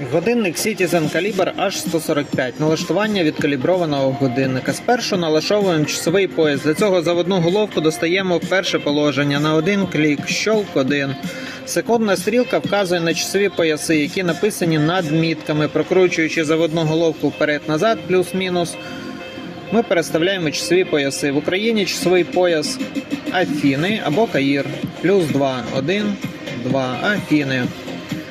Годинник Citizen Caliber H145. Налаштування відкаліброваного годинника. Спершу налаштовуємо часовий пояс. Для цього заводну головку достаємо в перше положення на один клік. Щолк 1. Секундна стрілка вказує на часові пояси, які написані над мітками, прокручуючи заводну головку вперед-назад, плюс-мінус. Ми переставляємо часові пояси. В Україні часовий пояс Афіни або Каїр. Плюс 2, 1, 2, Афіни.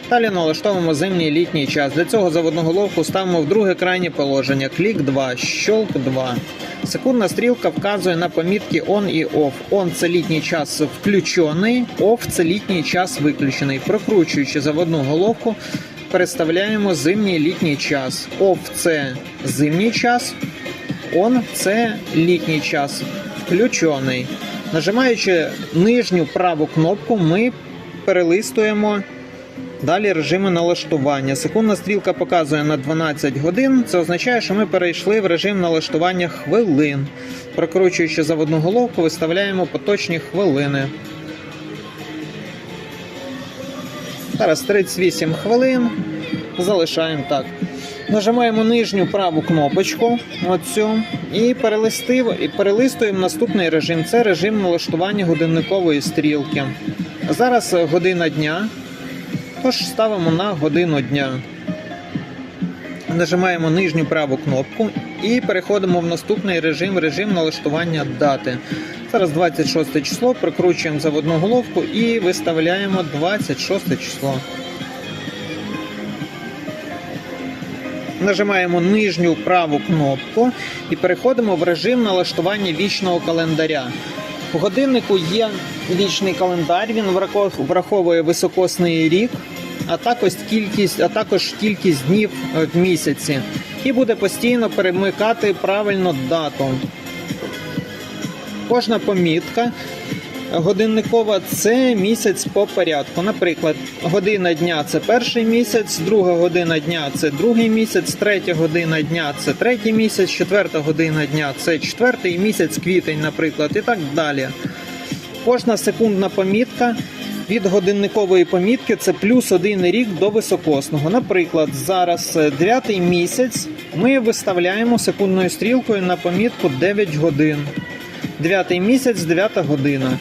Далі налаштовуємо зимній літній час. Для цього заводну головку ставимо в друге крайнє положення. Клік 2, щолк 2. Секундна стрілка вказує на помітки ON і OFF. ON – це літній час включений, OFF – це літній час виключений. Прокручуючи заводну головку, переставляємо зимній літній час. OFF – це зимній час, ON – це літній час, включений. Нажимаючи нижню праву кнопку, ми перелистуємо Далі режими налаштування. Секундна стрілка показує на 12 годин. Це означає, що ми перейшли в режим налаштування хвилин. Прокручуючи заводну головку, виставляємо поточні хвилини. Зараз 38 хвилин. Залишаємо так. Нажимаємо нижню праву кнопочку, оцю, і, перелистуємо наступний режим. Це режим налаштування годинникової стрілки. Зараз година дня. Тож ставимо на годину дня. Нажимаємо нижню праву кнопку і переходимо в наступний режим режим налаштування дати. Зараз 26 число, прикручуємо заводну головку і виставляємо 26 число. Нажимаємо нижню праву кнопку і переходимо в режим налаштування вічного календаря. В годиннику є вічний календар, він враховує високосний рік, а також кількість, а також кількість днів е, в місяці. І буде постійно перемикати правильно дату. Кожна помітка годинникова це місяць по порядку. Наприклад, година дня це перший місяць, друга година дня це другий місяць, третя година дня це третій місяць, четверта година дня це четвертий місяць, квітень, наприклад, і так далі. Кожна секундна помітка від годинникової помітки це плюс один рік до високосного. Наприклад, зараз 9 місяць ми виставляємо секундною стрілкою на помітку 9 годин. 9 місяць, 9 година.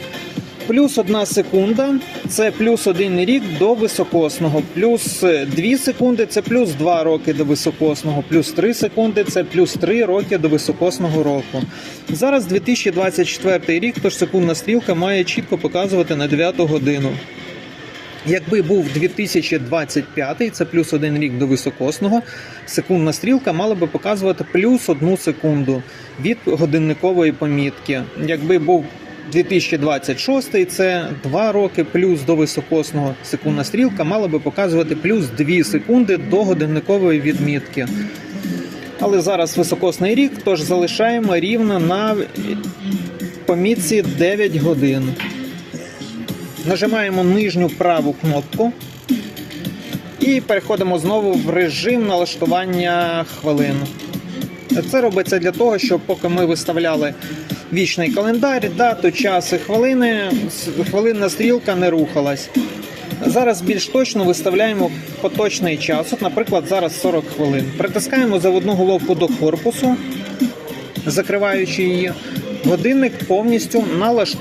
Плюс 1 секунда це плюс 1 рік до високосного. Плюс 2 секунди це плюс 2 роки до високосного. Плюс 3 секунди це плюс 3 роки до високосного року. Зараз 2024 рік, тож секундна стрілка має чітко показувати на 9 годину. Якби був 2025, це плюс один рік до високосного, секундна стрілка мала би показувати плюс одну секунду від годинникової помітки. Якби був 2026, це 2 роки плюс до високосного, секундна стрілка мала би показувати плюс 2 секунди до годинникової відмітки. Але зараз високосний рік, тож залишаємо рівно на помітці 9 годин. Нажимаємо нижню праву кнопку і переходимо знову в режим налаштування хвилин. Це робиться для того, щоб поки ми виставляли вічний календар, дату, час і хвилини, хвилинна стрілка не рухалась. Зараз більш точно виставляємо поточний час. От, наприклад, зараз 40 хвилин. Притискаємо заводну головку до корпусу, закриваючи її. Годинник повністю налаштований.